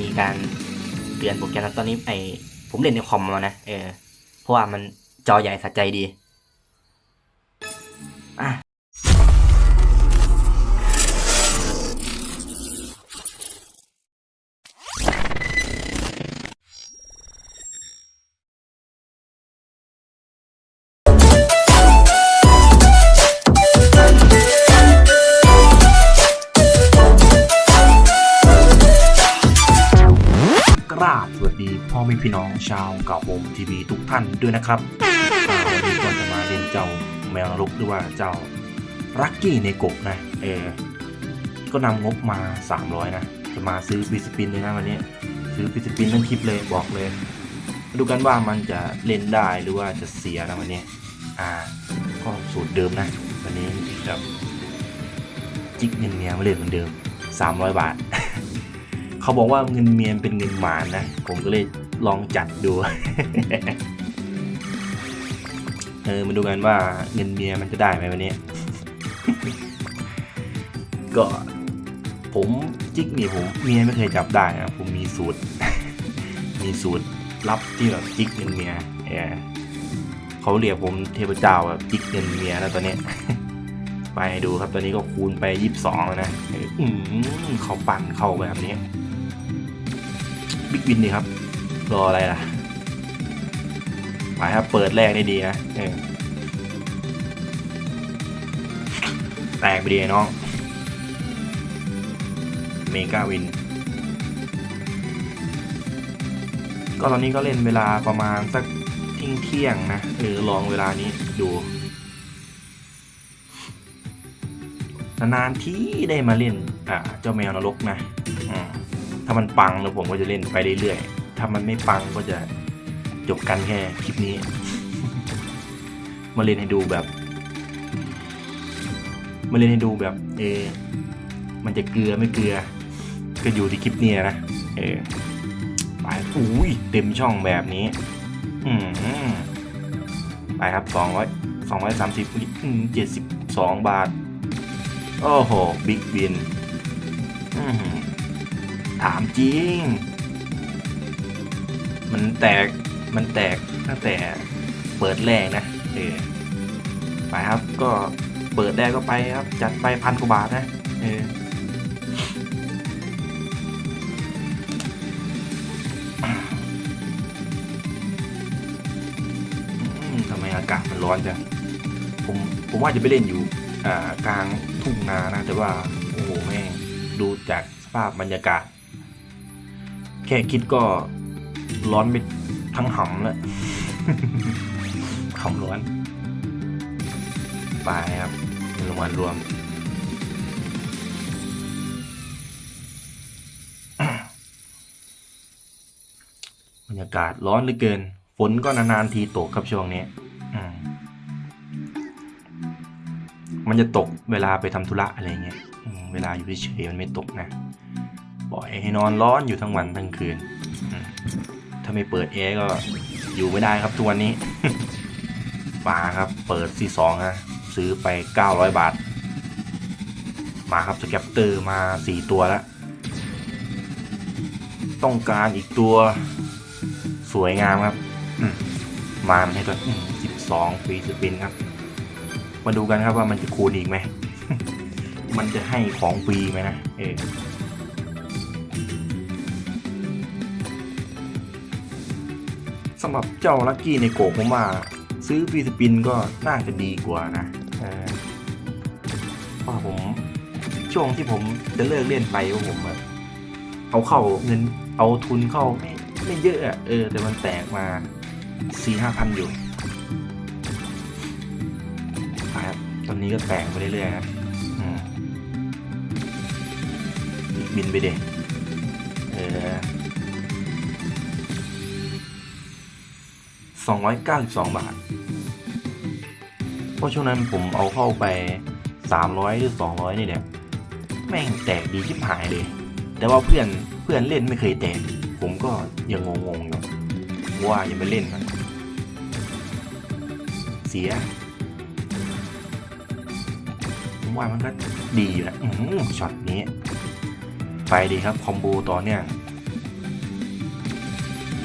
มีการเปลี่ยนโปรแกรมตอนนี้ไอผมเล่นในคอมมานะเออเพราะว่ามันจอใหญ่สะใจดีอะ พ่อแม่พี่น้องชาวเก่าผมทีวีทุกท่านด้วยนะครับอ่าวันนี้ก็จะมาเล่นเจ้าแมวนรกหรือว่าเจ้ารักกี้ในกบนะเออก็นำงบมา 300 นะ จะมาซื้อฟิสปินเลยนะวันนี้ ซื้อฟิสปินทั้งคลิปเลยบอกเลยมาดูกันว่ามันจะเล่นได้หรือว่าจะเสียนะวันนี้ อ่า ก็สูตรเดิมนะ วันนี้จะจิกเงินเมียมาเล่นเหมือนเดิม 300 บาท เขาบอกว่าเงินเมียเป็นเงินหมานนะ ผมก็เลย ลองจัดดู เออมาดูกันว่าเงินเมียมันจะได้ไหมวันนี้ ก็ผมจิกนี่ผมเมียไม่เคยจับได้นะผมมีสูตร มีสูตรลับที่แบบจิกเงินเมียเออเขาเรียกผมเทพเจ้าแบบจิกเงินเมียแล้วตอนนี้ ไปดูครับตอนนี้ก็คูณไปยี่สิบสองแล้วนะเอออืมเขาปั่นเข้าแบบนี้ บิ๊กวินดีครับ รออะไรล่ะไปครับเปิดแรกได้ดีนะแตกไปดีน้อง เมกาวิน ก็ตอนนี้ก็เล่นเวลาประมาณสักเที่ยงเที่ยงนะเออลองเวลานี้ดูนานๆที่ได้มาเล่น อ่า เจ้าแมวนรกนะอืมถ้ามันปังแล้วผมก็จะเล่นไปเรื่อยๆ ถ้ามันไม่ปังก็จะจบกันแค่คลิปนี้ มาเล่นให้ดูแบบ มาเล่นให้ดูแบบ เอ มันจะเกลือไม่เกลือ ก็อยู่ที่คลิปนี้นะ เออไปอุ้ยเต็มช่องแบบนี้ อืมไปครับสองร้อยสองร้อยสามสิบเจ็ดสิบสองบาท โอ้โห บิ๊กบินอือหือถามจริง มันแตกมันแตกตั้งแต่เปิดแรกนะเออไปครับก็เปิดแรกก็ไปครับ จัดไปพันกว่าบาทนะเออทำไมอากาศมันร้อนจังผมผมว่าจะไปเล่นอยู่อ่ากลางทุ่งนานะ แต่ว่าโอ้โหแม่งดูจากสภาพบรรยากาศ แค่คิดก็ ร้อนไปทั้งหำแล้วหำร้อน ไปครับเงินรางวัลรวมบรรยากาศร้อนเหลือเกิน ฝนก็นานๆทีตกครับช่วงนี้มันจะตกเวลาไปทำธุระอะไรเงี้ย เวลาอยู่เฉยๆมันไม่ตกนะ ปล่อยให้นอนร้อนอยู่ทั้งวันทั้งคืน ถ้าไม่เปิดแอร์ก็อยู่ไม่ได้ครับทุกวันนี้มาครับเปิดซีสองนะซื้อไป 900 บาท มาครับสแกปเตอร์มา 4 ตัวแล้ว ต้องการอีกตัวสวยงามครับมมาให้ตัวสิบสองฟรีสปินครับ มาดูกันครับว่ามันจะคูณอีกไหม มันจะให้ของฟรีไหมนะ เออำหรับเจ้าลักกี้ในโกะผมว่า ซื้อฟรีสปินก็น่าจะดีกว่านะเออเพราะผม ช่วงที่ผมจะเลิกเล่นไปว่าผมแบบเอาเข้าเงินเอาทุนเข้าไม่ไม่เยอะอะเออ แต่มันแตกมาสี่ห้าพันอยู่ครับตอนนี้ก็แตกไปเรื่อยๆครับอืมบินไปเด็เออ 292 บาท เพราะช่วงนั้นผมเอาเข้าไป 300 หรือ 200 นี่แหละ แม่งแตกดีชิบหายเลย แต่ว่าเพื่อนเพื่อนเล่นไม่เคยแตก ผมก็ยังงงๆอยู่ว่าอย่าไปเล่นมันเสียผมว่ามันก็ดีอยู่นะอื้อหือช็อตนี้ ไปดีครับ คอมโบต่อเนี่ย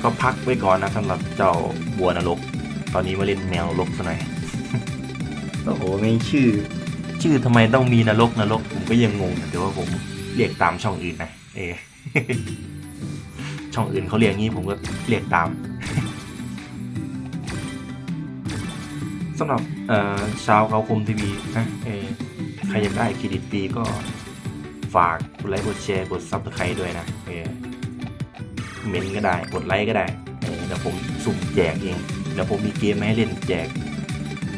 ก็พักไว้ก่อนนะสำหรับเจ้าบัวนรก ตอนนี้มาเล่นแมวนรกซะหน่อยโอ้โหไม่ชื่อ ชื่อทำไมต้องมีนรกนรกผมก็ยังงงนะแต่ว่าผมเรียกตามช่องอื่นนะเอช่องอื่นเขาเรียกงี้ผมก็เรียกตามสำหรับเอ่อชาวเขาคมทีวีนะเออใครอยากได้เครดิตปีก็ฝากกดไลค์กดแชร์กดซับสไครต์ด้วยนะ เออเมนก็ได้กดไลค์ก็ได้เดี๋ยวผมสุ่มแจกเองเดี๋ยวผมมีเกมให้เล่นแจก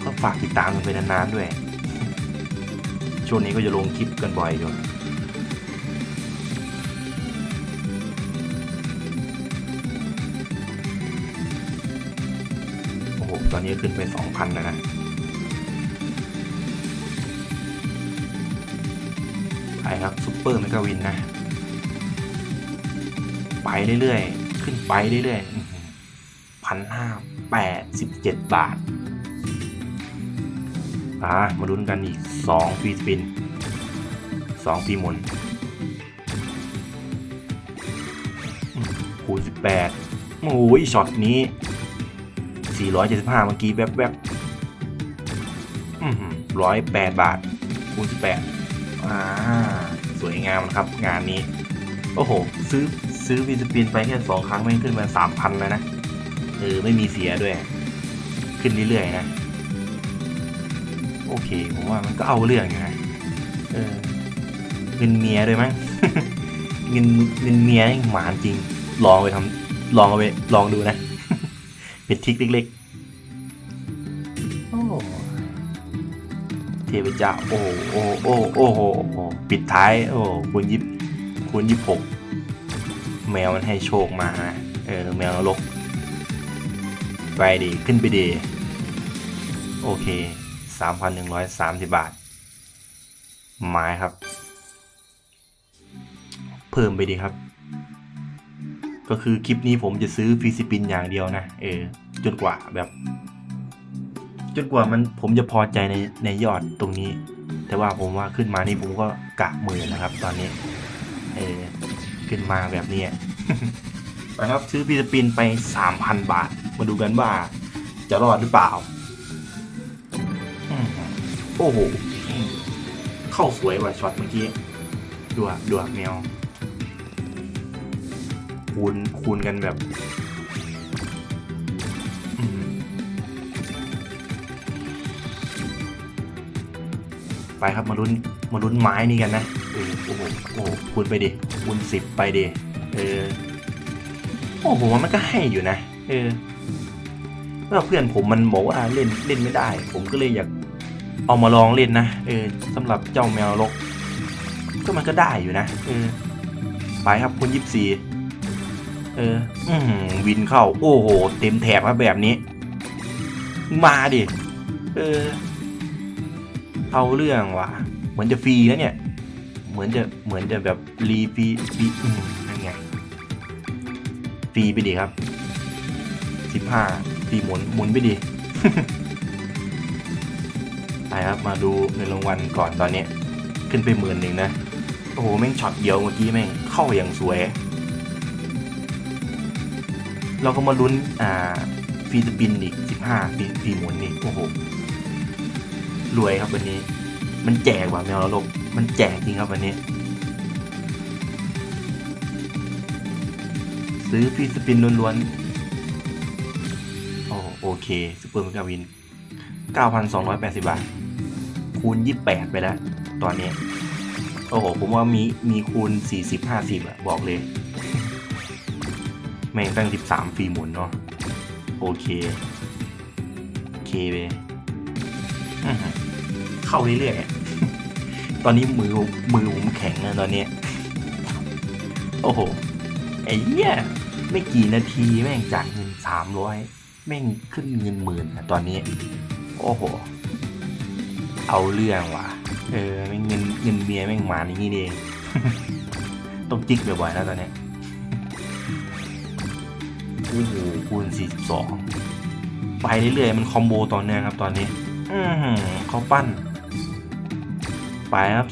ก็ฝากติดตามกันไปนานๆด้วย ช่วงนี้ก็จะลงคลิปกันบ่อยอยู่โอ้โหตอนนี้ขึ้นไปสองพันแล้วนะไปครับซุปเปอร์เมกาวินนะ ไปเรื่อยๆ ขึ้นไปเรื่อยๆพันห้าแปดสิบเจ็ดบาทอ่ามาลุ้นกันอีกสองฟีสปินสองฟีหมุนคูณสิบแปดโอ้ยช็อตนี้สี่ร้อยเจ็ดสิบห้าเมื่อกี้แวบแวบร้อยแปดบาทคูณสิบแปดอ่าสวยงามนะครับงานนี้ โอ้โห ซื้อ ซื้อฟรีสปินไปแค่สองครั้งไม่งขึ้นมาสามพันแล้วนะเออไม่มีเสียด้วย ขึ้นเรื่อยๆนะ โอเคผมว่ามันก็เอาเรื่องอยู่นะเออเงินเมียด้วยมั้งเงินเงินเมียนี่หมานจริง ลองไปทำลองเอาไปลองดูนะ เป็นทิกเล็กๆโอ้เทพเจ้าโอ้โอ้โอ้โอ้โหปิดท้าย โอ้คูณยิบคูณยิบหก แมวมันให้โชคมานะเออแมวนรกไปดีขึ้นไปดี โอเค 3,130 บาท ไม้ครับ เพิ่มไปดีครับ ก็คือคลิปนี้ผมจะซื้อฟีซิปินอย่างเดียวนะ เออ จนกว่าแบบ จนกว่ามันผมจะพอใจในในยอดตรงนี้ แต่ว่าผมว่าขึ้นมานี่ผมก็กะมื่นนะครับ ตอนนี้ เออ ขึ้นมาแบบนี้ไปครับซื้อฟีซิปินไป 3,000 บาท มาดูกันว่าจะรอดหรือเปล่า โอ้โห เข้าสวยว่าช็อตเมื่อกี้ดูอะดูอะแมวคูณคูณกันแบบไปครับมาลุ้นมาลุ้นไม้นี่กันนะ โอ้โหโอ้โหคูณไปดิคูณสิบไปดิเออโอ้ผมว่ามันก็ให้อยู่นะเออแล้วเพื่อนผมมันบอกว่าเล่นเล่นไม่ได้ ผมก็เลยอยากเอามาลองเล่นนะเออสำหรับเจ้าแมวลก ก็มันก็ได้อยู่นะเออไปครับคุณยิบสี่เออ อืมวินเข้า โอ้โห เต็มแถบมาแบบนี้ มาดิ เออ เอาเรื่องว่ะเหมือนจะฟรีนะเนี่ย เหมือนจะเหมือนจะแบบรีฟีฟีอืมนั่นไงฟรีไปดิครับสิบห้าฟรีหมุนหมุนไปดิไปครับมาดูเงินรางวัลก่อนตอนนี้ ขึ้นไปหมื่นหนึ่งนะ โอ้โห แม่งช็อตเดียวเมื่อกี้แม่งเข้าอย่างสวย เราก็มาลุ้นอ่าฟีสปินอีกสิบห้าฟีฟีหมุนนี่โอ้โหรวยครับวันนี้ มันแจกว่ะแมวเราลก มันแจกจริงครับวันนี้ ซื้อฟรีสปินล้วนๆโอ้โอเคซูเปอร์เมกาวิน 9,280 บาท คูณ 28 ไปแล้ว ตอนนี้ โอ้โห ผมว่ามีมีคูณ 40 50อะบอกเลย แม่งตั้ง 13 ฟรีหมุนเนาะโอเคโอเคไปอื้อหือเข้าเรื่อยๆ ตอนนี้มือมือผมแข็งนะตอนนี้ โอ้โห ไอ้เหี้ยไม่กี่นาทีแม่งจากเงิน300แม่งขึ้นเงินหมื่นอะตอนนี้ โอ้โห เอาเรื่องว่ะ เออแม่งเงินเงินเมียแม่งมาอย่างนี้เอง ต้องจิกบ่อยๆแล้วตอนนี้โอ้โหคูณ42ไปเรื่อยๆมันคอมโบต่อเนื่องครับตอนนี้ อือเขาปั้น ไปครับ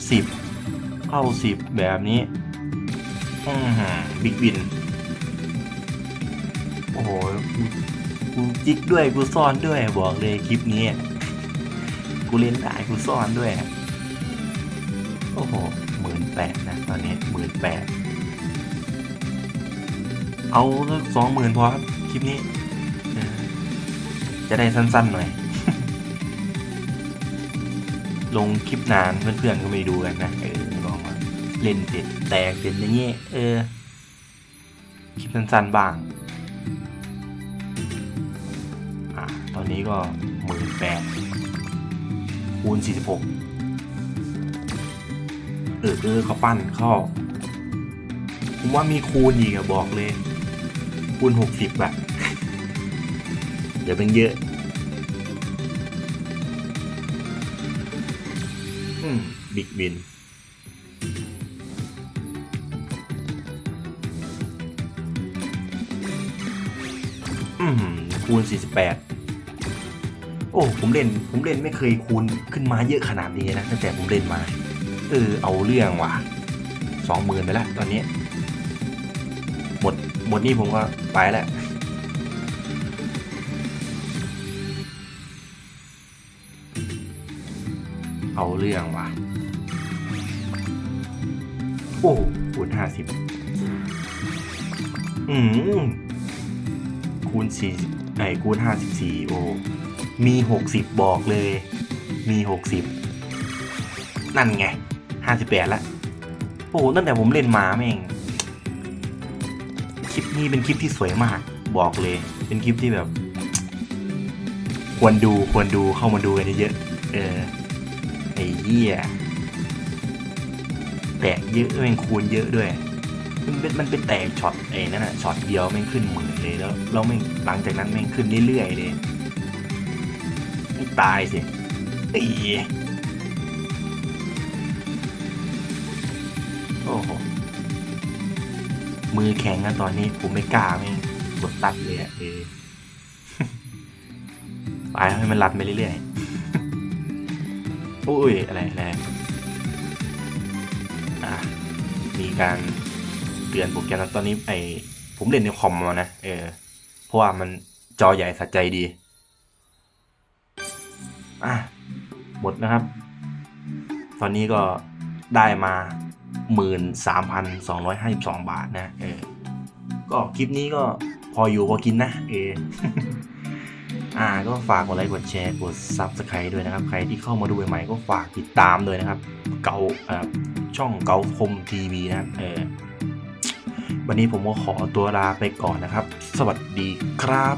10เข้า10แบบนี้อืมบิ๊กวิน โอ้โหกูจิกด้วยกูซ่อนด้วยบอกเลยคลิปนี้ กูเล่นได้กูซ่อนด้วย โอ้โหหมื่นแปดนะตอนนี้หมื่นแปดเอาสองหมื่นพอครับ คลิปนี้ จะได้สั้นๆหน่อย ลงคลิปนานเพื่อนๆก็ไม่ดูกันนะเออลองมาเล่นเสร็จแตกเสร็จอย่างเงี้ยเออคลิปสั้นๆบ้างอะตอนนี้ก็หมื่นแปดคูณสี่สิบหกเออเออเขาปั้นเข้าผมว่ามีคูณอีกอะบอกเลย คูณหกสิบอะเดี๋ยวเป็นเยอะ บิ๊กบินคูณ 48 โอ้ ผมเล่น ผมเล่นไม่เคยคูณขึ้นมาเยอะขนาดนี้นะตั้งแต่ผมเล่นมา เออ เอาเรื่องว่ะสองหมื่นไปแล้วตอนนี้ หมด หมดนี่ผมก็ไปแล้วเอาเรื่องว่ะ โอ้คูณห้าสิบอืมคูณสี่ไอ้คูณห้าสิบสี่โอ้มีหกสิบบอกเลย มีหกสิบนั่นไงห้าสิบแปดละโอ้ตั้งแต่ผมเล่นมาแม่งคลิปนี้เป็นคลิปที่สวยมาก บอกเลย เป็นคลิปที่แบบ ควรดูควรดูเข้ามาดูกันเยอะๆเออไอ้เหี้ย แตกเยอะแม่งคูณเยอะด้วยมันเป็นมันเป็นแตกช็อตเองนั่นแหะช็อตเดียวแม่งขึ้นหมื่นเลยแล้วแล้วแม่งหลังจากนั้นแม่งขึ้นเรื่อยๆเลยไม่ตายสิตีโอ้โหมือแข็งนะตอนนี้ผมไม่กล้าแม่งกดตัดเลยอะเออไปให้มันรัดไปเรื่อยๆ อุ้ยอะไรอะไรอะ มีการเตือนโปรแกรมแล้วตอนนี้ไอผมเล่นในคอมมานะ เออ เพราะว่ามันจอใหญ่สัใจดี อะ หมดนะครับ ตอนนี้ก็ได้มาหมื่นสามพันสองร้อยห้าสิบสองบาทนะ เออ ก็คลิปนี้ก็พออยู่พอกินนะ เอออ่าก็ฝากกดไลค์กดแชร์กด Subscribe ด้วยนะครับ ใครที่เข้ามาดูใหม่ๆก็ฝากติดตามด้วยนะครับ เกาเอ่อ ช่องเกาคมทีวีนะครับเออวันนี้ผมก็ขอตัวลาไปก่อนนะครับ สวัสดีครับ